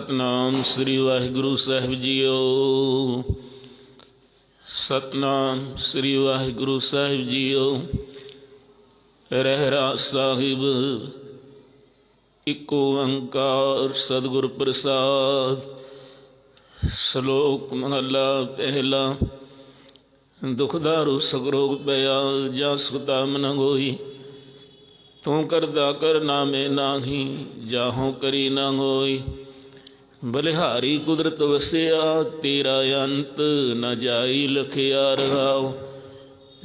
ਸਤਨਾਮ ਸ੍ਰੀ ਵਾਹਿਗੁਰੂ ਸਾਹਿਬ ਜੀਓ। ਸਤਨਾਮ ਸ੍ਰੀ ਵਾਹਿਗੁਰੂ ਸਾਹਿਬ ਜੀਓ। ਰਹਿਰਾ ਸਾਹਿਬ, ਇਕੋ ਓੰਕਾਰ ਸਤਿਗੁਰ ਪ੍ਰਸਾਦ। ਸ਼ਲੋਕ ਮਹਲਾ ਪਹਿਲਾ ਦੁਖਦਾਰੂ ਸਗਰੋਗ ਪਿਆ, ਜਾਂ ਸੁਤਾ ਮਨ ਹੋਈ। ਤੂੰ ਕਰਦਾ ਕਰ ਨਾਮੇ ਨਾਹੀ, ਜਾਹੋਂ ਕਰੀ ਨਾ ਹੋਈ। ਬਲਿਹਾਰੀ ਕੁਦਰਤ ਵਸਿਆ, ਤੇਰਾ ਅੰਤ ਨਾ ਜਾਈ ਲਖਿਆ ਰਹਾਉ।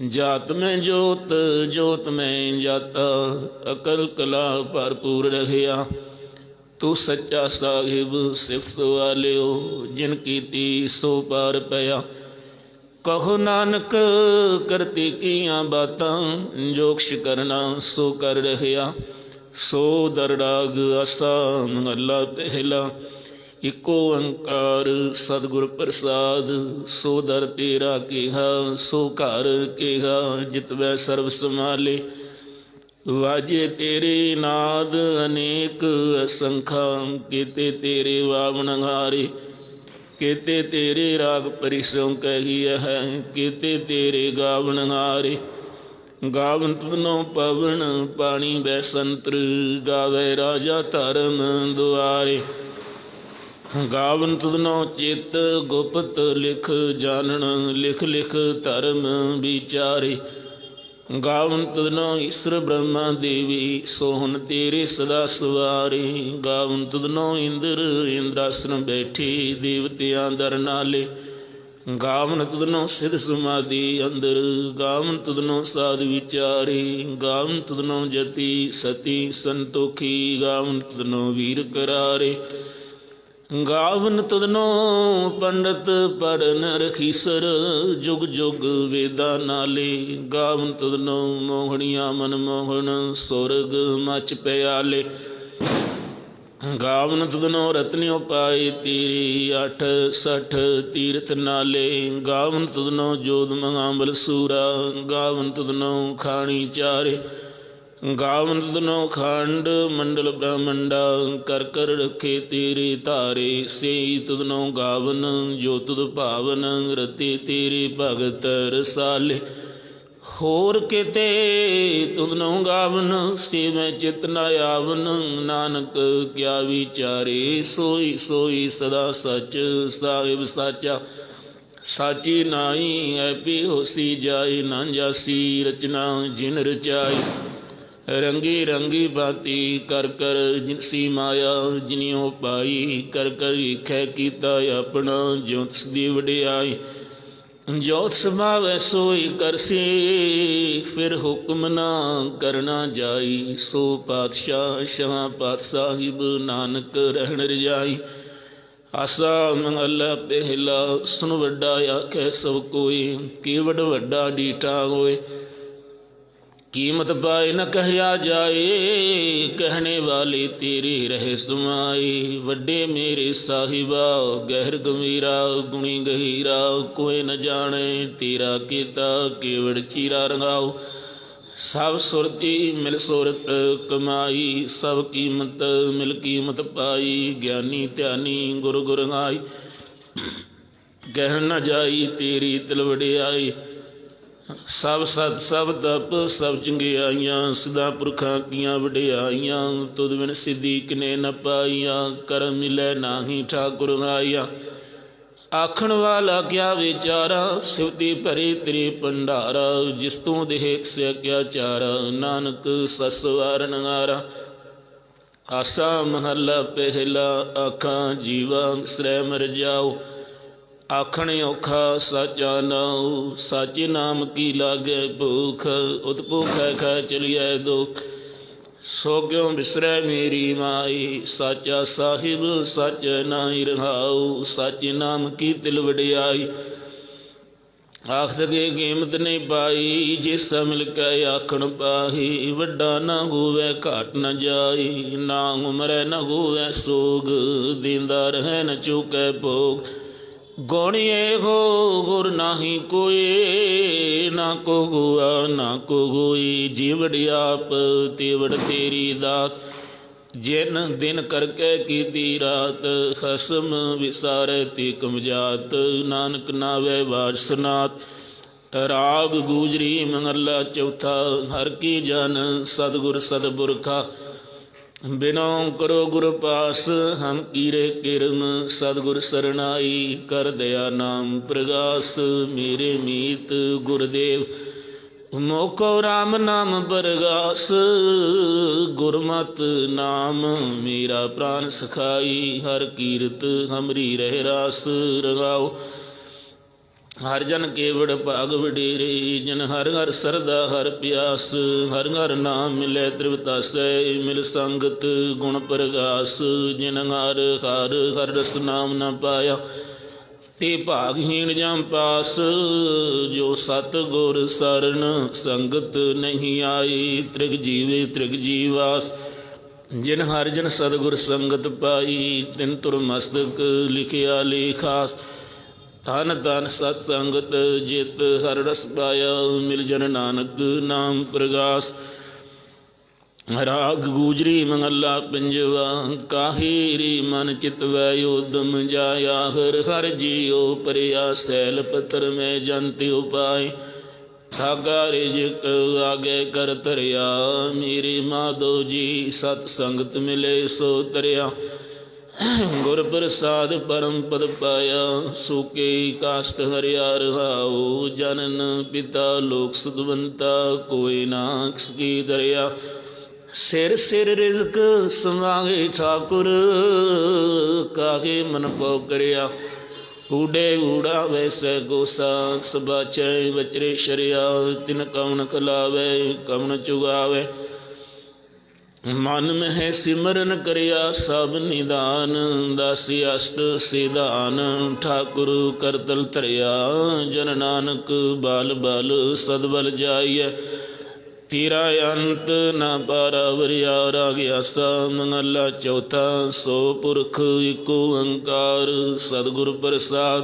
ਜਾਤ ਮੈਂ ਜੋਤ ਜੋਤ ਮੈਂ ਜਾਤਾ, ਅਕਲ ਕਲਾ ਭਰਪੂਰ ਰਹਿਆ। ਤੂੰ ਸੱਚਾ ਸਾਹਿਬ, ਸਿਫਤ ਵਾਲਿਓ, ਜਿਨ ਕੀਤੀ ਸੋ ਪਾਰ ਪਿਆ। ਕਹੋ ਨਾਨਕ, ਕਰਤੇ ਕੀਆਂ ਬਾਤਾਂ ਜੋਕਸ਼ ਕਰਨਾ ਸੋ ਕਰ ਰਹਿਆ। ਸੋ ਦਰੜਾਗ ਅਸਾ ਮਹਲਾ ਪਹਿਲਾ। ਇਕੋ ਓੰਕਾਰ ਸਤਿਗੁਰ ਪ੍ਰਸਾਦ, ਸੋ ਦਰ ਤੇਰਾ ਕਿਹਾ, ਸੋ ਘਰ ਕਿਹਾ ਜਿਤਵੈ ਸਰਬ ਸਮਾਲੇ ਵਾਜੇ ਤੇਰੇ ਨਾਦ ਅਨੇਕ, ਅਸੰਖਾਂ, ਕੀਤੇ ਤੇਰੇ ਵਾਵਣ ਹਾਰੇ। ਕੀਤੇ ਤੇਰੇ ਰਾਗ ਪਰਿਸੋਂ ਕਹੀ ਹੈ, ਕੀਤੇ ਤੇਰੇ ਗਾਵਣ ਹਾਰੇ। ਗਾਵਨ ਤੁਨੋ ਪਵਨ, ਪਾਣੀ ਬੈਸੰਤਰ ਗਾਵੇ ਰਾਜਾ ਧਰਮ ਦੁਆਰੇ। ਗਾਵਨ ਤੁਧਨੋ ਚਿਤ ਗੁਪਤ ਲਿਖ ਜਾਣਨ, ਲਿਖ ਲਿਖ ਧਰਮ ਵਿਚਾਰੇ। ਗਾਵਨ ਤੁਧਨੋ ਈਸ਼ਰ ਬ੍ਰਹਮਾ ਦੇਵੀ, ਸੋਹਣ ਤੇਰੇ ਸਦਾ ਸਵਾਰੇ। ਗਾਵਨ ਤੁਧਨੋ ਇੰਦਰ ਇੰਦਰਾਸਨ ਬੈਠੀ ਦੇਵਤਿਆਂ ਦਰ ਨਾਲੇ। ਗਾਵਨ ਤੁਧਨੋ ਸਿਧ ਸਮਾਧੀ ਅੰਦਰ ਗਾਵਨ ਤੁਧਨੋ ਸਾਧ ਵਿਚਾਰੇ। ਗਾਵਨ ਤੁਧਨੋ ਜਤੀ ਸਤੀ ਸੰਤੋਖੀ ਗਾਵਨ ਤੁਧਨੋ ਵੀਰ ਕਰਾਰੇ। ਗਾਵਨ ਤਦਨੋ ਪੰਡਤ ਪੜਨ ਰਖੀਸਰ ਜੁਗ ਜੁਗ ਵੇਦਾ ਨਾਲੇ। ਗਾਵਨ ਤਦਨੋ ਮੋਹਣੀਆਂ ਮਨ ਮੋਹਣ, ਸੁਰਗ ਮਚ ਪਿਆਲੇ। ਗਾਵਨ ਤੁਧਨੋ ਰਤਨਿਓ ਪਾਏ ਤੇਰੀ 8 60 ਤੀਰਥ ਨਾਲੇ। ਗਾਵਨ ਤਦਨੋ ਜੋਦ ਮੰਗਾਂਬਲ ਸੂਰਾ, ਗਾਵਨ ਤਦਨੋ ਖਾਣੀ ਚਾਰੇ। ਗਾਵਨ ਤੁਧਨੋ ਖੰਡ ਮੰਡਲ ਬ੍ਰਹਮੰਡਾ, ਕਰ ਕਰ ਰਖੇ ਤੇਰੇ ਧਾਰੇ, ਸੇਈ ਤੁਧਨੋ ਗਾਵਨ, ਜੋ ਤੁਧ ਭਾਵਨ ਰਤੇ ਤੇਰੇ ਭਗਤ ਰਸਾਲੇ। ਹੋਰ ਕਿਤੇ ਤੁਧਨੋ ਗਾਵਨ, ਸੇ ਮੈਂ ਚਿਤ ਨ ਆਵਨ, ਨਾਨਕ ਕਿਆ ਵਿਚਾਰੇ, ਸੋਈ ਸੋਈ ਸਦਾ ਸਚ ਸਾਹਿਬ ਸਾਚਾ। ਸਾਚੀ ਨਾਈ ਐਪੀ ਹੋਸੀ ਜਾਏ, ਨਾ ਜਾਸੀ ਰਚਨਾ ਜਿਨ ਰਚਾਈ। ਰੰਗੀ ਰੰਗੀ ਬਾਤੀ ਕਰ ਕਰ ਜਿਨਸੀ ਮਾਇਆ ਜਿਨਿਓ ਪਾਈ ਕਰ ਕਰ ਈਖੈ ਕੀਤਾ ਆਪਣਾ ਜੋਤਿ ਦੀ ਵਡਿਆਈ। ਜੋਤ ਸਮਾਵੈ ਸੋਈ ਕਰਸੀ, ਫਿਰ ਹੁਕਮ ਨਾ ਕਰਨਾ ਜਾਈ। ਸੋ ਪਾਤਸ਼ਾਹ, ਸ਼ਾਹ ਪਾਤ ਸਾਹਿਬ ਨਾਨਕ ਰਹਿਣ ਰਜਾਈ। ਆਸਾ ਮੰਗਲਾ ਪਹਿਲਾ ਸੁਨ ਵੱਡਾ ਆਖੈ ਸਭ ਕੋਈ ਕੀਵੜ ਵੱਡਾ ਡੀਟਾ ਹੋਏ। ਕੀਮਤ ਪਾਏ ਨ ਕਹਿਆ ਜਾਏ, ਕਹਿਣੇ ਵਾਲੇ ਤੇਰੇ ਰਹੇ ਸਮਾਈ ਵੱਡੇ ਮੇਰੇ ਸਾਹਿਬਾ, ਗਹਿਰ ਗਮੀਰਾ ਗੁਣੀ ਗਹੀਰਾ, ਕੋਈ ਨ ਜਾਣੇ ਤੇਰਾ ਕੀਤਾ ਕੇਵੜ ਚੀਰਾ ਰੰਗਾਓ। ਸਭ ਸੁਰਤੀ ਮਿਲ ਸੁਰਤ ਕਮਾਈ, ਸਭ ਕੀਮਤ ਮਿਲ ਕੀਮਤ ਪਾਈ। ਗਿਆਨੀ ਧਿਆਨੀ ਗੁਰ ਗੁਰਨਾਈ ਕਹਿ ਨ ਜਾਈ ਤੇਰੀ ਤਿਲ ਸਭ ਸਤ, ਸਭ ਤਪ, ਸਭ ਚੰਗਿਆਈਆਂ, ਸਦਾ ਪੁਰਖਾਂ ਕੀਆਂ ਵਡਿਆਈਆਂ, ਤੁਧ ਬਿਨ ਸਿੱਧੀ ਕਿਨੇ ਨ ਪਾਈਆਂ, ਕਰਮ ਮਿਲੈ ਨਾਹੀ ਠਾਕੁਰ ਆਇਆ ਆਖਣ ਵਾਲਾ ਕਿਆ ਵਿਚਾਰਾ ਸਿਵਤੀ ਭਰੇ ਤੇਰੇ ਭੰਡਾਰਾ, ਜਿਸ ਤੋਂ ਦੇਹ ਸਿਆ ਕਿਆ ਚਾਰਾ, ਨਾਨਕ ਸਸ ਵਾਰਨ ਆਰਾ ਆਸਾ ਮਹੱਲਾ ਪਹਿਲਾ, ਆਖਾਂ ਜੀਵਾਂ ਸ੍ਰੈ ਮਰ ਜਾਓ। ਆਖਣ ਔਖਾ ਸਾਚਾ ਨਾਉ, ਸਾਚੇ ਨਾਮ ਕੀ ਲਾਗੇ ਭੂਖ, ਉਤ ਭੂਖੈ ਖੈ ਚਲਿਐ ਦੁਖ। ਸੋ ਕਿਉ ਬਿਸਰੈ ਮੇਰੀ ਮਾਈ, ਸਾਚਾ ਸਾਹਿਬ ਸਚ ਨਾਹੀ ਰਹਾਉ, ਸਾਚੇ ਨਾਮ ਕੀ ਤਿਲ ਵਡਿਆਈ। ਆਖਤ ਕੇ ਕੀਮਤ ਨਹੀਂ ਪਾਈ ਜਿਸ ਮਿਲ ਕੇ ਆਖਣ ਪਾਹੀ, ਵੱਡਾ ਨਾ ਹੋਵੇ ਘਾਟ ਨਾ ਜਾਈ, ਨਾ ਉਮਰੈ ਨਾ ਹੋਵੇ ਸੋਗ, ਦਿੰਦਾ ਰਹਿ ਨ ਚੁਕੈ ਭੋਗ। ਗੁਣੀਏ ਹੋ ਗੁਰ ਨਾਹੀ ਕੋਏ, ਨਾ ਕੋ ਗੁਆ ਨਾ ਕੋ ਹੋਈ ਜੀਵੜ ਆਪ, ਤੇਵੜ ਤੇਰੀ ਦਾਤ। ਜਿਨ ਦਿਨ ਕਰਕੇ ਕੀਤੀ ਰਾਤ, ਖਸਮ ਵਿਸਾਰੇ ਤੀ ਕਮਜਾਤ। ਨਾਨਕ ਨਾਵੇ ਵਾਰਸਨਾਤ ਰਾਗ ਗੂਜਰੀ ਮੰਗਲਾ ਚੌਥਾ। ਹਰ ਕੀ ਜਨ ਸਤਿਗੁਰ ਸਤਿਪੁਰਖਾ ਬਿਨੋ ਕਰੋ ਗੁਰ ਪਾਸ, ਹਮ ਕੀਰੇ ਕਿਰਨ, ਸਤਿਗੁਰ ਸਰਣਾਈ, ਕਰ ਦਇਆ ਨਾਮ ਪ੍ਰਗਾਸ, ਮੇਰੇ ਮੀਤ ਗੁਰਦੇਵ। ਮੋਕੋ RAM ਨਾਮ ਬਰਗਾਸ ਗੁਰਮਤ ਨਾਮ ਮੇਰਾ ਪ੍ਰਾਨ ਸਖਾਈ, ਹਰ ਕੀਰਤ ਹਮਰੀ ਰਹਿ ਰਾਸ ਰਗਾਓ ਹਰ ਜਨ ਕੇਵੜ ਭਾਗ ਵਡੇਰੇ, ਜਨ ਹਰ ਹਰ ਸਰਦਾ ਹਰ ਪਿਆਸ, ਹਰ ਹਰ ਨਾਮ ਮਿਲੇ ਤ੍ਰਿਵਤਾਸੈ ਮਿਲ ਸੰਗਤ ਗੁਣ ਪ੍ਰਗਾਸ, ਜਿਨ ਹਰ ਹਰ ਹਰ ਰਸ ਨਾਮ ਨਾ ਪਾਇਆ। ਤੇ ਭਾਗਹੀਣ ਜਮ ਪਾਸ, ਜੋ ਸਤ ਗੁਰ ਸਰਣ ਸੰਗਤ ਨਹੀਂ ਆਈ, ਤ੍ਰਿਗ ਜੀਵੇ ਤ੍ਰਿਗ ਜੀਵਾਸ। ਜਿਨ ਹਰ ਜਨ ਸਤਿਗੁਰ ਸੰਗਤ ਪਾਈ, ਤਿਨ ਤੁਰ ਮਸਤਕ ਲਿਖਿਆ ਲੇਖਾਸ। ਤਨ ਤਨ ਸਤ ਸੰਗਤ ਜਿਤ ਹਰ ਰਸ ਪਾਇਆ, ਮਿਲ ਜਨ ਨਾਨਕ ਨਾਮ ਪ੍ਰਗਾਸ। ਰਾਗ ਗੂਜਰੀ ਮੰਗਲਾ ਪਿੰਜਵਾ, ਕਾਹੀ ਮਨ ਚਿਤ ਵੈ ਉਦਮ ਜਾਇਆ, ਹਰ ਹਰ ਜੀਉ ਪਰਿਆ ਸੈਲ ਪਤਰ ਮੈਂ ਜੰਤਿ ਉਪਾਇ ਠਾਗਾ ਰਿਜਕ ਆਗੇ ਕਰ ਤਰਿਆ ਮੇਰੀ ਮਾਧੋ ਜੀ ਸਤ ਸੰਗਤ ਮਿਲੇ ਸੋ ਤਰਿਆ ਗੁਰ ਪ੍ਰਸਾਦ ਪਰਮ ਪਦ ਪਾਇਆ, ਸੂਕੇ ਕਾਸ਼ਟ ਹਰਿਆ ਰਹਾਉ ਜਨਨ ਪਿਤਾ ਲੋਕ ਸੁਦਵੰਤਾ ਕੋਈ ਨਾ ਕੀ ਦਰਿਆ। ਸਿਰ ਸਿਰ ਰਿਜ਼ਕ ਸਮਾਗੇ ਠਾਕੁਰ, ਕਾਹੇ ਮਨ ਪਉ ਕਰਿਆ। ਊੜੇ ਊੜਾ ਵੈਸੈ ਗੋਸਾ ਸਬਾਚੈ ਵਚਰੇ ਸ਼ਰਿਆ, ਤਿਨ ਕਵਣ ਖਲਾਵੇ, ਕਵਣ ਚੁਗਾਵੇ। ਮਨ ਮਹਿ ਸਿਮਰਨ ਕਰਿਆ ਸਭ ਨਿਦਾਨ, ਦਾਸੀ ਅਸ਼ਟ ਸਿਧਾਨ, ਠਾਕੁਰ ਕਰਤਲ ਧਰਿਆ, ਜਨ ਨਾਨਕ ਬਲ ਬਲ ਸਦਬਲ ਜਾਈਐ। ਤੇਰਾ ਅੰਤ ਨਾ ਪਾਰਵਰਿਆ ਰਾਗ ਆਸਾ ਮੰਗਲਾ ਚੌਥਾ, ਸੋ ਪੁਰਖ ਏਕ ਓੰਕਾਰ ਸਤਿਗੁਰ ਪ੍ਰਸਾਦ।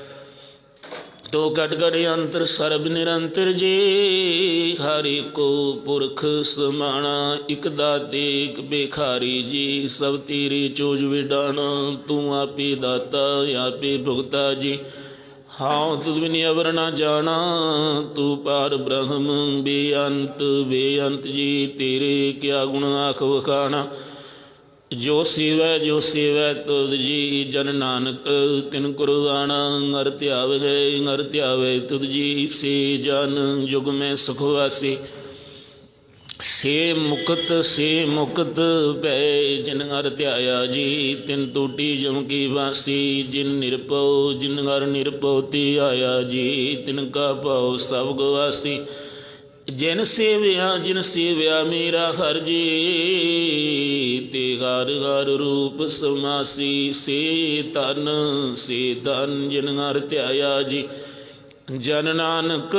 ਤੋ ਕਟ ਕਟ ਅੰਤਰ ਸਰਬ ਨਿਰੰਤਰ ਜੀ, ਹਰਿ ਕੋ ਪੁਰਖ ਸਮਾਣਾ, ਇਕ ਦਾਤੇ, ਇਕ ਬੇਖਾਰੀ ਜੀ, ਸਭ ਤੇਰੀ ਚੋਜ ਵਿਡਾਣਾ, ਤੂੰ ਆਪੇ ਦਾਤਾ, ਆਪੇ ਭੁਗਤਾ ਜੀ। ਹਾਂ, ਤੁਧ ਬਿਨਿ ਅਵਰ ਨਾ ਜਾਣਾ, ਤੂੰ ਪਾਰ ਬ੍ਰਹਮ ਬੇਅੰਤ ਬੇਅੰਤ ਜੀ, ਤੇਰੇ ਕਿਆ ਗੁਣ ਆਖ ਵਖਾਣਾ। ਜੋ ਸੇਵੈ ਜੋ ਸੇਵੈ, ਤੁਧ ਜੀ ਜਨ ਨਾਨਕ, ਤਿਨ ਕੁਰਬਾਨਾ ਨਰ ਧਿਆਵੇ ਨਰ ਧਿਆਵੇ, ਤੁਧ ਜੀ ਸੇ ਜਨ ਯੁਗ ਮੈਂ ਸੁਖ ਵਾਸੀ। ਸੇ ਮੁਕਤ ਸੇ ਮੁਕਤ ਪੈ, ਜਿਨ ਹਰ ਧਿਆਇਆ ਜੀ, ਤਿਨ ਟੂਟੀ ਜਮ ਕੀ ਵਾਸੀ। ਜਿਨ ਨਿਰਭਉ, ਜਿਨ ਹਰ ਨਿਰਭਉ ਤੀ ਆਇਆ ਜੀ, ਤਿਨ ਕਾ ਭਉ ਸਭ ਗਵਾਸੀ ਜਿਨ ਸੇਵਿਆ ਜਿਨ ਸੇਵਿਆ, ਮੇਰਾ ਹਰ ਜੀ। ਤੇ ਹਰ ਹਰ ਰੂਪ ਸਮਾਸੀ, ਸੇ ਤਨ ਸੇ ਤਨ ਜਿਨ ਹਰ ਧਿਆਇਆ ਜੀ। ਜਨ ਨਾਨਕ,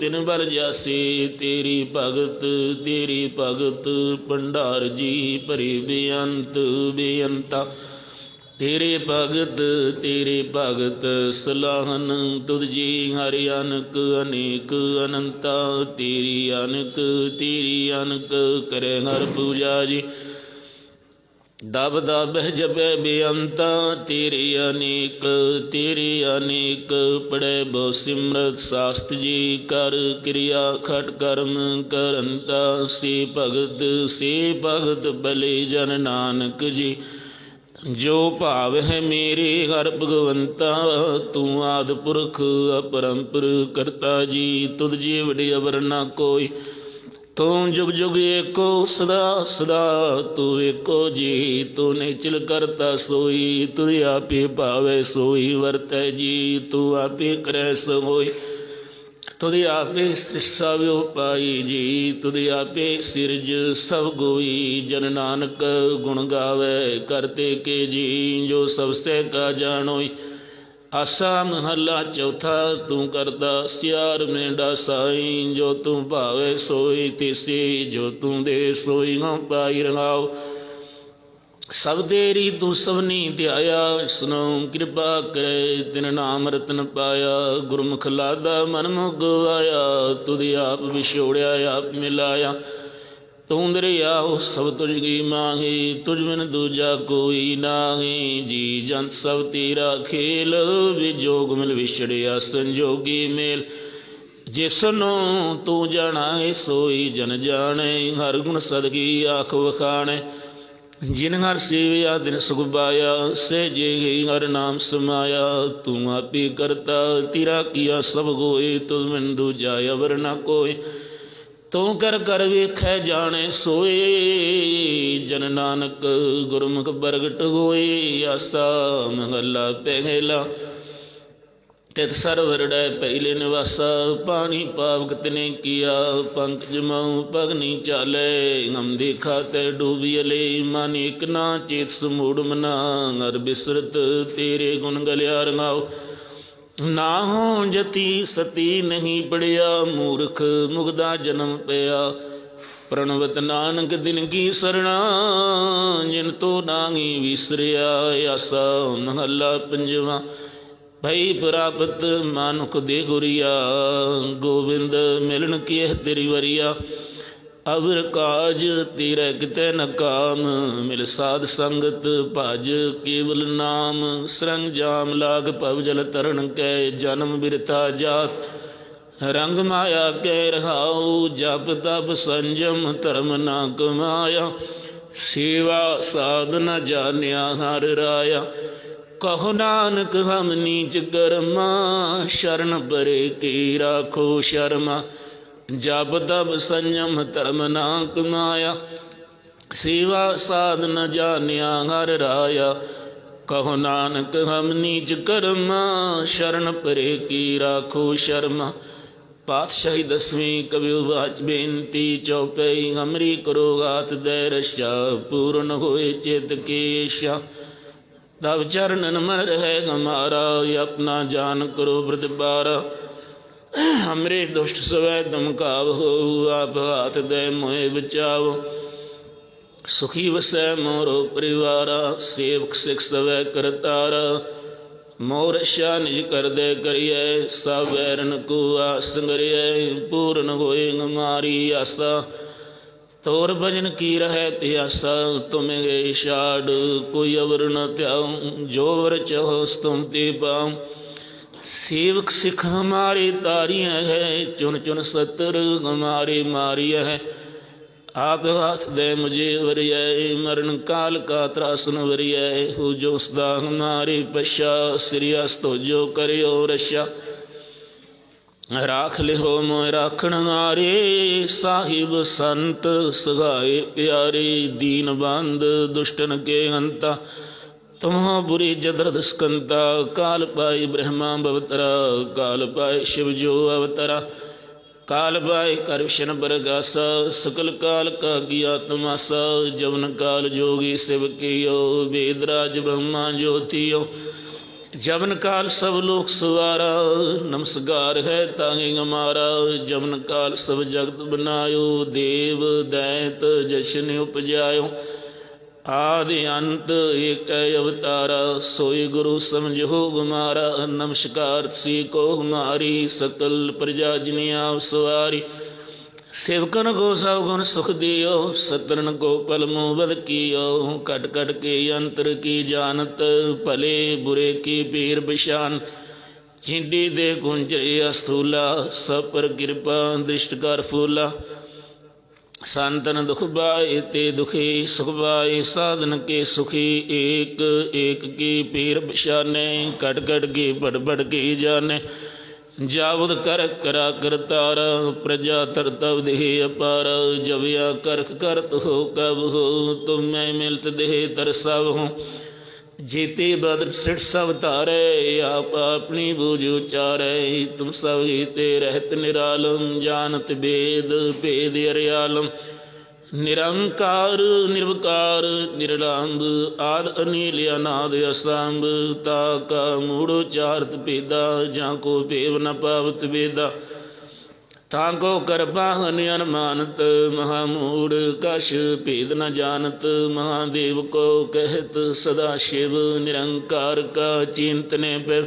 ਤਿਨ ਬਲ ਜਾਸੀ, ਤੇਰੀ ਭਗਤ ਤੇਰੀ ਭਗਤ, ਭੰਡਾਰ ਜੀ ਭਰੀ ਬੇਅੰਤ, ਬੇਅੰਤਾ। ਤੇਰੇ ਭਗਤ ਤੇਰੇ ਭਗਤ, ਸਲਾਹਨ ਤੁਧ ਜੀ ਹਰਿ ਅਨਕ, ਅਨੇਕ ਅਨੰਤਾ। ਤੇਰੀ ਅਨਕ ਤੇਰੀ ਅਨਕ, ਕਰੇ ਹਰ ਪੂਜਾ ਜੀ। ਦਬ ਦਬ ਜਪੈ ਬੇਅੰਤਾ, ਤੇਰੀ ਅਨੇਕ ਤੇਰੀ ਅਨੇਕ ਪੜੇ ਬੋ ਸਿਮਰਤ ਸਾਸਤ ਜੀ, ਕਰ ਕਿਰਿਆ ਖਟ ਕਰਮ ਕਰੰਤਾ ਸੇ ਭਗਤ ਸੇ ਭਗਤ ਬਲੇ ਜਨ ਨਾਨਕ ਜੀ। ਜੋ ਭਾਵ ਹੈ ਮੇਰੇ, ਹਰ ਭਗਵੰਤਾ, ਤੂੰ ਆਦ ਪੁਰਖ, ਅਪਰੰਪਰ ਕਰਤਾ ਜੀ, ਤੁਧ ਜੀ ਵਡੇ ਅਵਰ ਨਾ ਕੋਈ। ਤੂੰ ਜੁਗ ਜੁਗ ਏਕੋ, ਸਦਾ ਸਦਾ ਤੂੰ ਏਕੋ ਜੀ, ਤੂੰ ਨਿਚਲ ਕਰਤਾ ਸੋਈ, ਤੂੰ ਆਪੇ ਭਾਵੇ ਸੋਈ, ਵਰਤੈ ਜੀ, ਤੂੰ ਆਪੇ ਕਰੈ ਸੋਈ ਤੁਧ ਆਪੇ ਸ੍ਰਿਸ਼ਟ ਸਭ ਉਪਾਈ ਜੀ ਤੁਧ ਆਪੇ ਸਿਰਜ ਸਭ ਗੋਈ। ਜਨ ਨਾਨਕ ਗੁਣ ਗਾਵੇ, ਕਰਤੇ ਕੇ ਜੀ, ਜੋ ਸਭ ਸੇ ਕਾ ਜਾਣੋਈ। ਆਸਾ ਮਹੱਲਾ ਚੌਥਾ, ਤੂੰ ਕਰਦਾ ਸਿਆਰ ਮੇਂਡਾ ਸਾਈ, ਜੋ ਤੂੰ ਭਾਵੇ ਸੋਈ ਤਿਸੀ, ਜੋ ਤੂੰ ਦੇ ਸੋਈ ਹਉ ਪਾਈ ਰੰਗਾਓ। ਸਭ ਤੇਰੀ ਤੂੰ ਸਭਨੀ ਧਿਆਇਆ ਸੁਨੋ ਕਿਰਪਾ ਕਰੇ, ਤਿਨ ਨਾਮ ਰਤਨ ਪਾਇਆ। ਗੁਰਮੁਖ ਲਾਦਾ ਮਨ ਮੁਗਵਾਇਆ ਆਇਆ, ਤੁਧ ਆਪ ਵਿਛੋੜਿਆ, ਆਪ ਮਿਲਾਇਆ। ਤੂੰ ਦਰਿਆਉ ਸਭ ਤੁਝ ਕੀ ਮਾਹੀ, ਤੁਝ ਬਿਨ ਦੂਜਾ ਕੋਈ ਨਾਹੀ। ਜੀ ਜੰਤ ਸਭ ਤੇਰਾ ਖੇਲ ਵਿਜੋਗ ਮਿਲ ਵਿਛੜਿਆ, ਸੰਜੋਗੀ ਮੇਲ। ਜਿਸਨੂੰ ਤੂੰ ਜਾਣਾਏ, ਸੋਈ ਜਨ ਜਾਣੇ, ਹਰ ਗੁਣ ਸਦਕੀ ਆਖ ਵਖਾਣੇ। ਜਿਨ ਹਰ ਸੇਵਿਆ ਦਿਨ ਸੁਖ ਪਾਇਆ, ਸੇ ਜੇ ਹਰ ਨਾਮ ਸਮਾਇਆ। ਤੂੰ ਆਪੇ ਕਰਤਾ, ਤੇਰਾ ਕੀਆ ਸਭ ਹੋਏ, ਤੁਧ ਬਿਨ ਦੂਜਾ ਅਵਰ ਨਾ ਕੋਈ ਤੂੰ ਕਰ ਕਰ ਵੇਖੈ ਜਾਣੇ ਸੋਏ। ਜਨ ਨਾਨਕ ਗੁਰਮੁਖ ਪ੍ਰਗਟ ਹੋਏ। ਆਸਾ ਮਹੱਲਾ ਪਹਿਲਾ। ਤਿਤ ਸਰਵਰੜੈ ਪਹਿਲੇ ਨਿਵਾਸਾ। ਪਾਣੀ ਪਾਵਕ ਤਨੇ ਕੀਆ। ਪੰਕਜ ਮਉ ਪਗਨੀ ਚਾਲੇ। ਹਮ ਦੇਖਾ ਤੈ ਡੂਬੀਲੇ ਮਨ ਇਕ ਨਾ ਚੇਤ ਸਮੂੜ ਮਨਾ। ਨਰ ਬਿਸਰਤ ਤੇਰੇ ਗੁਣ ਗਲਿਆ ਰੰਗਾਓ ਨਾ ਹੋ ਜਤੀ ਸਤੀ ਨਹੀਂ ਪੜਿਆ ਮੂਰਖ ਮੁਗਦਾ ਜਨਮ ਪਿਆ। ਪ੍ਰਣਵਤ ਨਾਨਕ ਦਿਨ ਕੀ ਸਰਣਾ, ਜਿਨ ਤੋ ਨਾਹੀ ਵਿਸਰਿਆ, ਆਸਾ ਮਹੱਲਾ ਪੰਜਵਾ। ਭਈ ਪ੍ਰਾਪਤ ਮਾਨੁਖ ਦੇ ਗੁਰੀਆ, ਗੋਬਿੰਦ ਮਿਲਣ ਕੀ ਤੇਰੀ ਵਰੀਆ। ਅਵਰ ਕਾਜ ਤੇਰੇ ਕਿਤੇ ਨ ਕਾਮ, ਮਿਲ ਸਾਧ ਸੰਗਤ ਭਜ ਕੇਵਲ ਨਾਮ। ਸਰੰਗ ਜਾਮ ਲਾਗ ਭਵ ਜਲ ਤਰਨ ਕੈ ਜਨਮ ਬਿਰਤਾ ਜਾਤ। ਰੰਗ ਮਾਇਆ ਕੈ ਰਹਾਉ, ਜਪ ਤਪ ਸੰਜਮ ਧਰਮ ਨਾ ਕਮਾਇਆ। ਸੇਵਾ ਸਾਧਨਾ ਜਾਣਿਆ ਹਰ ਰਾਇਆ। ਕਹੋ ਨਾਨਕ ਹਮ ਨੀਚ ਕਰਮਾ, ਸ਼ਰਨ ਪਰੇ ਕੀ ਰਾਖੋ ਸ਼ਰਮਾ। ਜਬ ਤਬ ਸੰਜਮ ਧਰਮ ਨਾ ਕਮਾਇਆ ਸੇਵਾ ਸਾਧਨ ਜਾਣਿਆ ਹਰ ਰਾਇਆ। ਕਹੋ ਨਾਨਕ, ਹਮ ਨੀਚ ਕਰਮ, ਸ਼ਰਨ ਪਰੇ ਕੀ ਰਾਖੋ ਸ਼ਰਮਾ। ਪਾਤਸ਼ਾਹੀ ਦਸਵੀਂ ਕਵਿ ਵਾਚ ਬੇਨਤੀ ਚਉਪਈ ਹਮਰੀ ਕਰੋ ਗਾਤ ਦੇ ਰਸ਼ਾ ਪੂਰਨ ਹੋਏ ਚਿਤ ਕੇਸ਼ਾ। ਤਬ ਚਰਨ ਨਮਰ ਹੈ ਹਮਾਰਾ, ਆਪਣਾ ਜਾਨ ਕਰੋ ਪ੍ਰਤਿਪਾਰਾ ਹਮਰੇ ਦੁਸ਼ਟ ਸਵੈ ਤੁਮ ਕਾਵਹੁ ਆਪ ਹਾਥ ਦੇ ਮੋਹਿ ਬਚਾਵੋ ਸੁਖੀ ਵਸੈ ਮੋਰੋ ਪਰਿਵਾਰਾ ਸੇਵਕ ਸਿਖ ਸਵੈ ਕਰਤਾਰਾ ਮੋਰ ਸ਼ਾ ਨਿਜ ਕਰਦੇ ਕਰੀਐ ਸਭ ਵੈਰਨ ਕੋ ਆਸੰਗਰਿਐ ਪੂਰਨ ਹੋਏ ਹਮਾਰੀ ਆਸਾ ਤੋਰ ਭਜਨ ਕੀ ਰਹਿ ਪਿਆਸਾ ਤੁਮੇ ਗਏ ਛਾੜ ਕੋਈ ਅਵਰ ਨ ਧਿਆਉ ਜੋ ਵਰ ਚਹੁ ਤੁਮ ਤੇ ਪਾਉ ਸੇਵਕ ਸਿੱਖ ਹਮਾਰੇ ਤਾਰੀਆਂ ਹੈ ਚੁਨ ਚੁਨ ਸਤਰ ਹਮਾਰੇ ਮਾਰੀਆ ਹੈ। ਆਪ ਹਾਥ ਦੇ ਮੁਝੇ ਵਰਿਐ, ਮਰਨ ਕਾਲ ਕਾ ਤਰਾਸਨ ਵਰਿਐ। ਹੋ ਜੋ ਸਦਾ ਹਮਾਰੇ ਪਛਾ, ਸ੍ਰੀ ਅਸਤੋ ਜੋ ਕਰਿਓ ਰਸ਼ਾ ਰਾਖ ਲਿਓ ਮੋਇ ਰਾਖਣ ਹਾਰੇ, ਸਾਹਿਬ ਸੰਤ ਸਗਾਏ ਪਿਆਰੇ। ਦੀਨ ਬੰਦ ਦੁਸ਼ਟਨ ਕੇ ਅੰਤਾ ਤੁਮਹ ਬੁਰੀ ਜਦਰਦ ਸਕੰਤਾ ਕਾਲ ਪਾਈ ਬ੍ਰਹਮਾ ਬਵਤਰਾ, ਕਾਲ ਪਾਈ ਸ਼ਿਵ ਜੋ ਅਵਤਰਾ। ਕਾਲ ਪਾਈ ਕਰ ਵਿਸ਼ਨ ਬਰਗਾਸਾ, ਸਕਲ ਕਾਲ ਕਾ ਗਿਆ ਤਮਾਸਾ, ਜਵਨ ਕਾਲ ਜੋਗੀ ਸਿਵ ਕੀਓ, ਵੇਦ ਰਾਜ ਬ੍ਰਹਮਾ ਜੋਤੀਓ। ਜਮਨ ਕਾਲ ਸਭ ਲੋਕ ਸਵਾਰਾ, ਨਮਸਕਾਰ ਹੈ ਤਾਂਗੇ ਹਮਾਰਾ ਜਮਨ ਕਾਲ ਸਭ ਜਗਤ ਬਨਾਇਓ, ਦੇਵ ਦੈਤ ਜਸ਼ਨ ਉਪਜਾਇਓ। ਆਦਿ ਅੰਤ ਏਕ ਅਵਤਾਰਾ, ਸੋਈ ਗੁਰੂ ਸਮਝੋ ਹਮਾਰਾ ਨਮਸਕਾਰ ਸੀ ਕੋ ਹਮਾਰੀ ਸਕਲ ਪ੍ਰਜਾ ਜਨੀਆ ਸਵਾਰੀ। ਸੇਵਕਨ ਕੋ ਸਭ ਗੁਣ ਸੁਖ ਦਿਓ ਸਤਰਨ ਕੋ ਪਲ ਮੋਬਦ ਕੀਓ। ਕਟ ਕਟ ਕੇ ਅੰਤਰ ਕੀ ਜਾਣਤ, ਭਲੇ ਬੁਰੇ ਕੀ ਪੀਰ ਬਿਸ਼ਾਨ ਚਿੰਡੀ ਦੇ ਗੁੰਜਰੇ ਅਸਥੂਲਾ, ਸਭ ਪਰ ਕਿਰਪਾ, ਦ੍ਰਿਸ਼ਟ ਕਰ ਫੂਲਾ। ਸੰਤਨ ਦੁਖ ਬਾਏ ਤੇ ਦੁਖੀ, ਸੁਖ ਬਾਏ ਸਾਧਨ ਕੇ ਸੁਖੀ, ਏਕ ਏਕ ਕੀ ਪੀਰ ਬਿਸ਼ਾਨੇ ਕਟ ਕਟ ਕੇ ਬੜ ਬੜ ਕੇ ਜਾਣੇ। ਜਾਵਦ ਕਰ ਕਰਾ ਕਰਤਾਰ ਪ੍ਰਜਾ ਤਰਤਵ ਦੇਹ ਅਪਾਰ, ਜਵਿਆ ਕਰਖ ਕਰਤ ਹੋ ਕਬ ਹੋ, ਤੁਮੈ ਮਿਲਤ ਦੇਹ ਤਰਸਵ ਹੋ। ਜੀਤੇ ਬਦਨ ਸਿਰ ਸਭ ਧਾਰੇ, ਆਪ ਆਪਣੀ ਬੂਝ ਉਚਾਰੈ। ਤੁਮ ਸਭ ਹੀ ਰਹਿਤ ਨਿਰਾਲਮ, ਜਾਣਤ ਬੇਦ, ਭੇਦ ਅਰਿਆਲਮ। ਨਿਰੰਕਾਰ, ਨਿਰਵਕਾਰ ਨਿਰਲੰਭ ਆਦ ਅਨੀਲ ਅਨਾਦ ਅਸੰਭ। ਤਾ ਕਾ ਮੂੜ ਚਾਰਤ ਪੇਦਾ ਜਾਂ ਕੋ ਭੇਵ ਨ ਪਾਵਤ ਵੇਦਾ। ਤਾਂ ਕੋ ਕਰਬਾਹਨ ਅਨਮਾਨਤ, ਮਹਾਮੂੜ ਕਛ ਭੇਦ ਨ ਜਾਣਤ, ਮਹਾਦੇਵ ਕੋ ਕਹਿਤ ਸਦਾ ਸ਼ਿਵ ਨਿਰੰਕਾਰ ਕਾ ਚਿੰਤਨੇ ਪੈ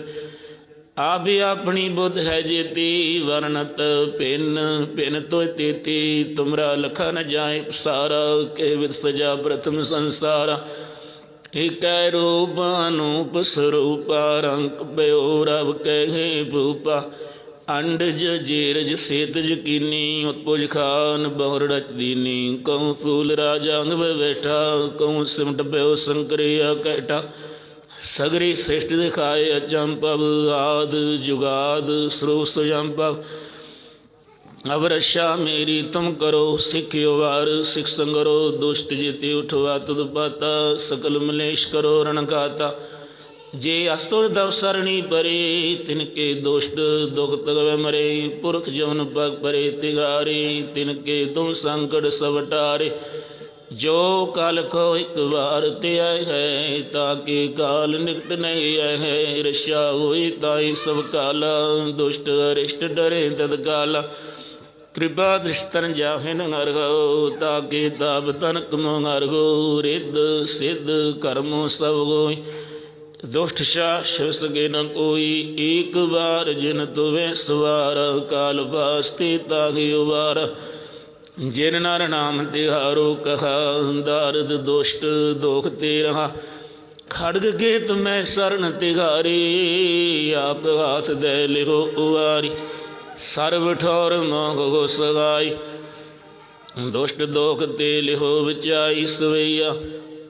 ਆਪ ਆਪਣੀ ਬੁੱਧ ਹੈ ਜੇਤੀ, ਵਰਣਤ ਪਿੰਨ ਪਿੰਨ ਤੋਇ ਤੇਤੀ, ਤੁਮਰਾ ਲਖਾ ਨ ਜਾਏ ਸਾਰਾ ਕੇ ਵਿਦ ਸਜਾ ਪ੍ਰਥਮ ਸੰਸਾਰ। ਏਕੈ ਰੂਪ ਅਨੂਪ ਸਰੂਪ ਰੰਗ ਬਿਓ ਰਬ ਕਹੇ ਭੂਪਾ। ਅੰਡਜ ਜੀਰਜ ਸੇਤਜ ਕੀਨੀ, ਉਤਪੁਜ ਖਾਨ ਬਹੁਰ ਰਚ ਦੀਨੀ। ਕਉ ਫੂਲ ਰਾਜਾ ਅੰਗ ਬੈਠਾ ਕਉ ਸਿਮਟ ਬਿਓ ਸੰਕਰਿਆ ਕੈਟਾ ਸਗਰੀ ਸ੍ਰਿਸ਼ਟ ਦਿਖਾਏ ਅਚੰਪਵ ਆਦ ਜੁਗਾਦ ਸਰੋਸ ਜੰਪਵ ਅਬ ਰਸ਼ਾ ਮੇਰੀ ਤੁਮ ਕਰੋ, ਸਿੱਖਿਓ ਵਾਰ ਸਿਖ ਸੰਗਰੋ। ਦੁਸ਼ਟ ਜਿਤੇ ਉਠਵਾ ਤੁਧ ਪਾਤਾ, ਸਕਲ ਮਲੇਸ਼ ਕਰੋ ਰਣਗਾਤਾ ਜੇ ਅਸਤੁਰ ਦਵ ਸਰਣੀ ਪਰੇ ਤਿਨ ਕੇ ਦੁਸ਼ਟ ਦੁਖ ਤਗਵੇ ਮਰੇ, ਪੁਰਖ ਜਵਨ ਪਗ ਪਰੇ, ਤਿਗਾਰੇ ਤਿਨ ਕੇ ਤੁਮ ਸੰਕਟ ਸਵਟਾਰੇ ਜੋ ਕਲ ਕੋ ਇੱਕ ਵਾਰ ਤੇ ਆਏ ਹੈ, ਤਾਕੇ ਕਾਲ ਨਿਕਟ ਨਹੀਂ ਆਏ ਹੈ ਰਸ਼ਾ ਹੋਈ ਤਾਈ ਸਭ ਕਾਲ, ਦੁਸ਼ਟ ਅਰਿਸ਼ਟ ਡਰੇ ਤਦ ਕਾਲ। ਕਿਰਪਾ ਦ੍ਰਿਸ਼ਤਨ ਜਾਹਿਨ ਅਰਗੋ ਤਾਕੇ ਤਾਪ ਤਨ ਕਮੋ ਅਰਗੋ ਰਿੱਧ ਸਿੱਧ ਕਰਮੋ ਸਭ ਹੋਈ ਦੁਸ਼ਟ ਸ਼ਾ ਸ਼ਵਸ ਕੇ ਨ ਕੋਈ, ਏਕ ਵਾਰ ਜਿਨ ਤੁਵੇ ਸਵਾਰ ਕਾਲ ਵਾਸਤੇ ਤਾਗੇ ਵਾਰ ਜਿਨ ਨਰ ਨਾਮ ਤਿਹਾਰੋ ਕਹਾ ਦਾਰਦ ਦੁਸ਼ਟ ਦੋਖ ਤੇ ਰਹਾ ਖੜਗ ਕੇ ਤੁਮੈ ਸਰਨ ਤਿਹਾਰੀ, ਆਪ ਹਾਥ ਦੇ ਲਿਹੋ ਉਵਾਰੀ। ਸਰਬ ਠੌਰ ਮੋਹ ਸਗਾਈ ਦੁਸ਼ਟ ਦੋਖ ਤੇ ਲਿਹੋ ਵਿਚਾਈ ਸਵਈਆ।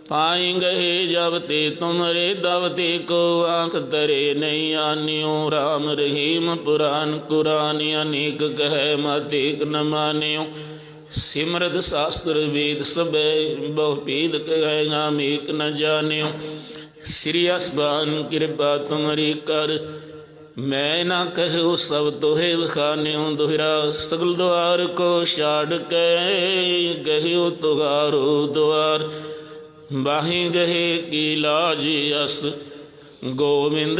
ਪਾਈ ਗਏ ਜਬ ਤੇ ਤੁਮਰੇ ਦਵ ਤੇ ਕੋ ਆਖ ਤਰੇ ਨਹੀਂ ਆਨਿਓ RAM ਰਹੀਮ ਪੁਰਾਨ ਕੁਰਾਨ ਅਨੇਕ ਕਹੈ ਮਤੇਕ ਨ ਮਾਨਿਓ। ਸਿਮਰਤ ਸ਼ਾਸਤਰ ਵੇਦ ਸਬੈ ਬਹੁ ਭੇਦ ਕਹੈ ਨਾਮ ਏਕ ਨ ਜਾਣਿਓ। ਸ੍ਰੀ ਅਸਬਾਨ ਕਿਰਪਾ ਤੁਮਰੀ ਕਰ, ਮੈਂ ਨਾ ਕਹਿਓ ਸਭ ਤੋਹੇ ਵਖਾਨਿਓ, ਦੁਹਰਾ ਸਗਲ ਦੁਆਰ ਕੋ ਛਾੜ ਕੇ ਗਹਿਓ ਤੁਗਾਰੋ ਦੁਆਰ। ਬਾਹੀ ਗਏ ਕੀ ਲਾਜ ਅਸ, ਗੋਵਿੰਦ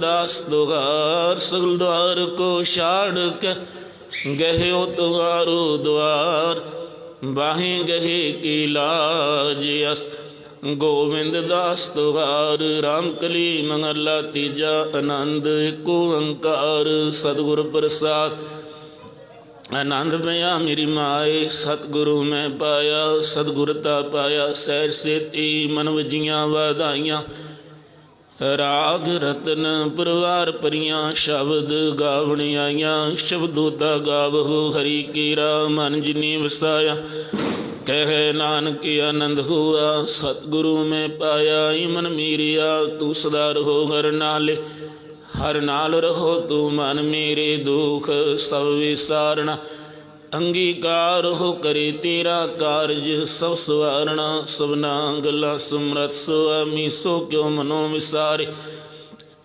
ਦਾਸ ਦੁਆਰ, ਸਗਲ ਦੁਆਰ ਕੋ ਛਾੜ ਕੇ ਗਹਿਓ ਤੁਗਾਰੋ ਦੁਆਰ ਬਾਹੀ ਗਏ ਕੀ ਲਾਜ ਅਸ, ਗੋਵਿੰਦ ਦਾਸ ਤੁਗਾਰ ਰਾਮ ਕਲੀ ਮੰਗਲਾ ਤੀਜਾ ਆਨੰਦ ਏਕ ਓੰਕਾਰ ਸਤਿਗੁਰ ਪ੍ਰਸਾਦ। ਆਨੰਦ ਪਿਆ, ਮੇਰੀ ਮਾਏ, ਸਤਿਗੁਰੂ ਮੈਂ ਪਾਇਆ ਸਤਿਗੁਰਤਾ ਪਾਇਆ, ਸਹਿਜ ਸੇਤੀ ਮਨ ਵਜੀਆਂ ਵਧਾਈਆਂ। ਰਾਗ ਰਤਨ ਪਰਵਾਰ ਪਰੀਆਂ ਸ਼ਬਦ ਗਾਵਣ ਆਈਆਂ। ਸ਼ਬਦੋ ਤਾ ਗਾਵਹੁ, ਹਰੀ ਕੀਰਾ ਮਨ ਜਿਨੀ ਵਸਾਇਆ। ਕਹਿ ਨਾਨਕ, ਆਨੰਦ ਹੁਆ, ਸਤਿਗੁਰੂ ਮੈਂ ਪਾਇਆ ਇਮਨ ਮੀਰਿਆ, ਤੂੰ ਸਦਾ ਰਹੋ ਹਰ ਨਾਲੇ। ਹਰ ਨਾਲ ਰਹੋ ਤੂੰ ਮਨ ਮੇਰੇ ਦੁਖ, ਸਭ ਵਿਸਾਰਣਾ ਅੰਗੀਕਾਰ ਹੋ ਕਰੇ ਤੇਰਾ ਕਾਰਜ, ਸਭ ਸਵਾਰਣਾ ਸਭਨਾ ਗੱਲਾਂ ਸਮਰਤ ਸੁਆਮੀ, ਸੋ ਕਿਉ ਮਨੋ ਵਿਸਾਰੇ?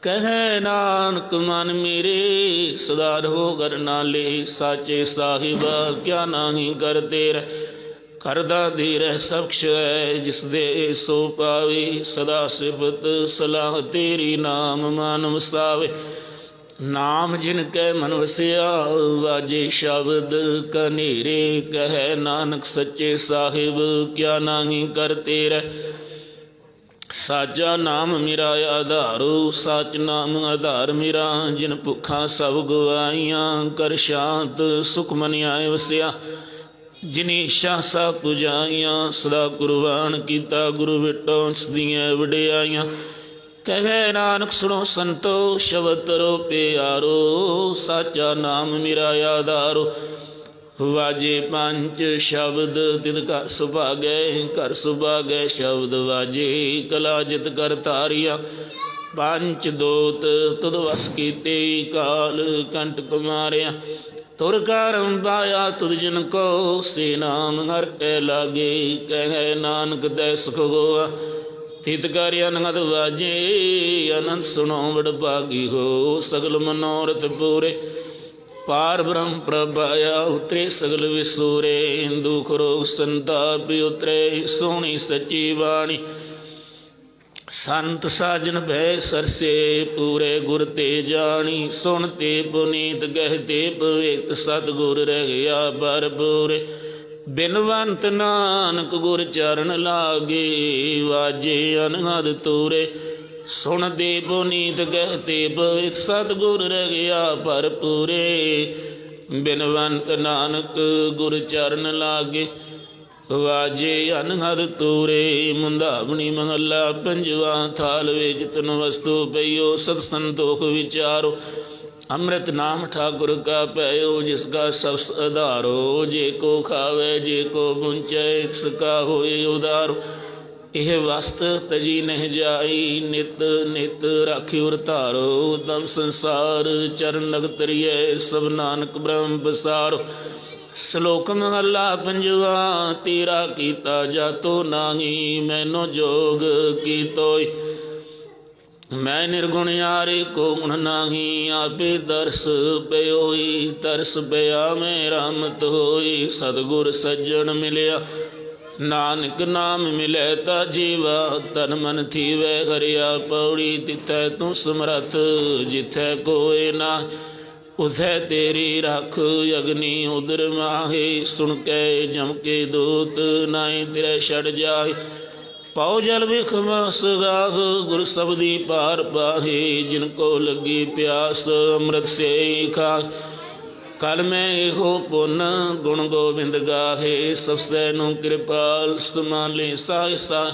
ਕਹੈ ਨਾਨਕ, ਮਨ ਮੇਰੇ ਸਦਾ ਰਹੋ ਕਰਨਾ ਨਾਲੇ ਸਾਚੇ ਸਾਹਿਬ, ਕਿਆ ਨਾਹੀ ਕਰ ਤੇਰੇ ਕਰਦਾ ਧੀਰੈ ਸਖਸ਼ ਹੈ ਜਿਸ ਦੇ ਸੋ ਪਾਵੇ, ਸਦਾ ਸਿਫਤ ਸਲਾਹ ਤੇਰੀ ਨਾਮ ਮਨ ਵਸਾਵੇ। ਨਾਮ ਜਿਨ ਕੈ ਮਨ ਵਸਿਆ, ਵਾਜੇ ਸ਼ਬਦ ਕਨੇਰੇ ਕਹੈ, ਨਾਨਕ ਸੱਚੇ ਸਾਹਿਬ, ਕਿਆ ਨਾਹੀ ਕਰ ਤੇਰੇ। ਸਾਚਾ ਨਾਮ ਮੇਰਾ ਆਧਾਰੋ, ਸਚ ਨਾਮ ਆਧਾਰ ਮੇਰਾ, ਜਿਨ ਭੁੱਖਾਂ ਸਭ ਗਵਾਈਆਂ ਕਰ ਸ਼ਾਂਤ ਸੁਖ ਮਨ ਆਏ ਵਸਿਆ। ਜਿਨੀ ਸ਼ਾਸਾ ਪੁਜਾਈਆਂ, ਸਦਾ ਕੁਰਬਾਨ ਕੀਤਾ, ਗੁਰੂ ਵਿਟੋ ਦੀਆਂ ਵਡਿਆਈਆਂ। ਕਹੇ ਨਾਨਕ, ਸੁਣੋ ਸੰਤੋ, ਸ਼ਬਦ ਤਰੋ ਪਿਆਰੋ, ਸਾਚਾ ਨਾਮ ਮੇਰਾ ਆਧਾਰੋ। ਵਾਜੇ ਪੰਜ ਸ਼ਬਦ, ਤਿਨ ਕਾ ਸੁਭਾਗੈ, ਘਰ ਸੁਭਾਗੈ ਸ਼ਬਦ ਵਾਜੇ, ਕਲਾ ਜਿਤ ਕਰ ਧਾਰਿਆ। ਪੰਜ ਦੋਤ, ਤੁਧ ਵਸ ਕੀਤੇ ਕਾਲ ਕੰਟ ਕੁਮਾਰਿਆ। ਤੁਰ ਕਰਮ ਪਾਇਆ ਤੁਧ ਜਨ ਕੋ ਸੇ ਨਾਮ ਹਰ ਕੇ ਲਾਗੇ ਕਹੈ ਨਾਨਕ ਤੈ ਸੁਖ ਹੋਆ ਤਿਤ ਕਰ ਅਨੰਦ ਵਾਜੇ, ਅਨੰਦ ਸੁਣੋ ਵਡ ਭਾਗੀ ਹੋ, ਸਗਲ ਮਨੋਰਥ ਪੂਰੇ। ਪਾਰ ਬ੍ਰਹਮ ਪ੍ਰਭਾਇਆ ਉਤਰੇ ਸਗਲ ਵਿਸੂਰੇ, ਦੁਖ ਰੋਗ ਸੰਤਾਪ ਉਤਰੇ, ਸੋਹਣੀ ਸੱਚੀ ਬਾਣੀ। ਸੰਤ ਸਾਜਨ ਭੈ ਸਰਸੇ ਪੂਰੇ ਗੁਰ ਤੇ ਜਾਣੀ, ਸੁਣ ਤੇ ਪੁਨੀਤ ਗਹਿ ਤੇ ਪਵਿੱਤ ਸਤਿਗੁਰ ਰਹਿ ਗਿਆ ਭਰਪੂਰੇ। ਬਿਨਵੰਤ ਨਾਨਕ ਗੁਰ ਚਰਨ ਲਾਗੇ, ਵਾਜੇ ਅਨਹਦ ਤੂਰੇ। ਸੁਣ ਦੇ ਪੁਨੀਤ ਗਹਿ ਤੇ ਪਵਿੱਤ ਸਤਿਗੁਰ ਰਹਿ ਗਿਆ ਭਰਪੂਰੇ। ਬਿਨਵੰਤ ਨਾਨਕ ਗੁਰ ਚਰਨ ਲਾਗੇ ਵਾਜੇ ਅਨਹਦ ਤੂਰੇ, ਮੁੰਦਾਵਣੀ ਮਹੱਲਾ ਪੰਜਵਾ ਥਾਲ ਵਿੱਚ ਤਨ ਵਸਤੂ ਪਈਓ, ਸਤ ਸੰਤੋਖ ਵਿਚਾਰੋ। ਅੰਮ੍ਰਿਤ ਨਾਮ ਠਾਕੁਰ ਕਾ ਪਇਓ ਜਿਸ ਕਾ ਸਭ ਆਧਾਰੋ ਜੇ ਕੋ ਖਾਵੇ, ਜੇ ਕੋ ਪੁੰਚੈ ਇਸ ਕਾ ਹੋਏ ਉਦਾਰੋ। ਇਹ ਵਸਤ ਤਜੀ ਨਹਿ ਜਾਈ, ਨਿਤ ਨਿਤ ਰਾਖਿਉ ਧਾਰੋ। ਦਮ ਸੰਸਾਰ ਚਰਨ ਨਗਤਰੀਏ ਸਭ ਨਾਨਕ ਬ੍ਰਹਮ ਬਸਾਰੋ ਸ਼ਲੋਕ ਮਹਲਾ ਪੰਜਵਾ, ਤੇਰਾ ਕੀਤਾ ਜਾਤੋ ਨਾਹੀ, ਮੈਨੋ ਜੋਗ ਕੀਤੋਇ ਮੈਂ ਨਿਰਗੁਣ ਯਾਰੇ ਕੋ ਗੁਣ ਨਾਹੀ, ਆਪੇ ਦਰਸ ਪਇਓਈ ਤਰਸ ਪਿਆ ਮੈਂ ਰਾਮਤ ਹੋਈ, ਸਤਗੁਰ ਸੱਜਣ ਮਿਲਿਆ। ਨਾਨਕ ਨਾਮ ਮਿਲੇ ਤਾ ਜੀਵਾ, ਤਨ ਮਨ ਥੀਵੇ ਹਰਿਆ, ਪੌੜੀ ਤਿਥੈ ਤੂੰ ਸਮਰਥ, ਜਿਥੈ ਕੋਏ ਨਾ। ਉਥੈ ਤੇਰੀ ਰੱਖ ਅਗਨੀ ਉਦਰ ਮਾਹੇ ਸੁਣ ਕੇ ਜਮ ਕੇ ਦੂਤ ਨਾਈ ਤੇਰੇ ਛੜ ਜਾਏ ਪਉ ਜਲ ਵਿਖ ਮਸਗਾਹ ਗੁਰ ਸਬਦੀ ਪਾਰ ਪਾਹੇ, ਜਿਨ ਕੋ ਲੱਗੀ ਪਿਆਸ ਅੰਮ੍ਰਿਤ ਸੇ ਖਾ ਕਲ ਮੈਂ ਇਹੋ ਪੁੰਨ ਗੁਣ ਗੋਬਿੰਦ ਗਾਹੇ, ਸਬਸੈ ਨੂੰ ਕਿਰਪਾਲ ਸਮਾਲੇ ਸਾਇਸਾ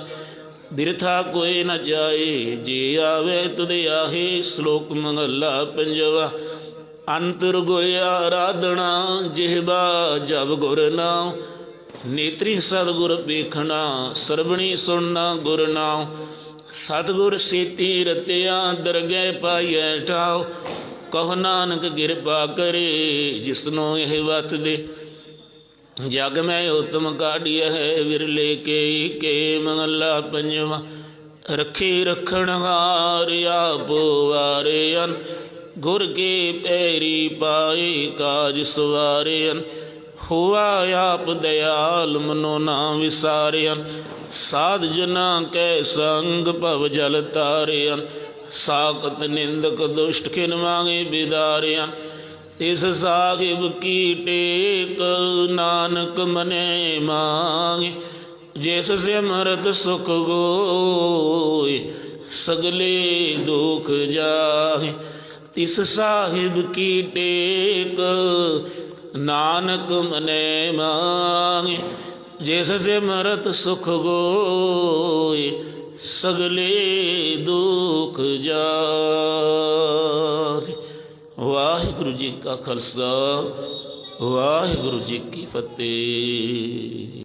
ਬਿਰਥਾ ਕੋਈ ਨ ਜਾਏ, ਜੀ ਆਵੇ ਤੁਧ ਆਹੇ, ਸ਼ਲੋਕ ਮੰਗਲਾ ਪੰਜਵਾ। ਅੰਤਰ ਗੋਇਆ ਆਰਾਧਣਾ ਜਿਹਬਾ ਜਬ ਗੁਰ ਨਾਮ ਨੇਤਰੀ ਸਤਿਗੁਰ ਵੇਖਣਾ, ਸਰਬਣੀ ਸੁਣਨਾ ਗੁਰ ਨਾਮ ਸਤਿਗੁਰ ਸੀਤੀ ਰਤਿਆ, ਦਰਗਹਿ ਪਾਈਐ ਠਾਉ। ਕਹ ਨਾਨਕ ਕਿਰਪਾ ਕਰੇ, ਜਿਸਨੂੰ ਇਹ ਵਤ ਦੇ। ਜਗ ਮੈਂ ਉਤਮ ਕਾਢਿਆ ਹੈ ਵਿਰਲੇ ਕੇ ਕੇ ਮਹਲਾ ਪੰਜਵਾ। ਰੱਖੀ ਰਖਣ ਹਾਰ, ਆਪੋ ਵਾਰਿਆਨ ਗੁਰ ਕੇ ਪੈਰੀ ਪਾਏ ਕਾਜ ਸਵਾਰਿਆਨ ਹੋਆ ਆਪ ਦਿਆਲ ਮਨੋ ਨਾ ਵਿਸਾਰਿਆਨ ਸਾਧ ਜਨਾ ਕੈ ਸੰਗ ਭਵ ਜਲ ਤਾਰਿਅਨ ਸਾਖਤ ਨਿੰਦਕ ਦੁਸ਼ਟ ਖਿਨ ਵਾਂਗੇ ਬਿਦਾਰਿਆਂ ਇਸ ਸਾਹਿਬ ਕੀ ਟੇਕ ਨਾਨਕ ਮਨੇ ਮਾਂਗੇ, ਜਿਸ ਸਿਮਰਤ ਸੁਖ ਗੋਏ, ਸਗਲੇ ਦੁਖ ਜਾਹੇ। ਤਿਸ ਸਾਹਿਬ ਕੀ ਟੇਕ, ਨਾਨਕ ਮਨੇ ਮਾਂਗੇ, ਜਿਸ ਸਿਮਰਤ ਸੁਖ ਗੋਏ, ਸਗਲੇ ਦੁਖ ਜਾਹੇ ਵਾਹਿਗੁਰੂ ਜੀ ਕਾ ਖਾਲਸਾ, ਵਾਹਿਗੁਰੂ ਜੀ ਕੀ ਫਤਿਹ।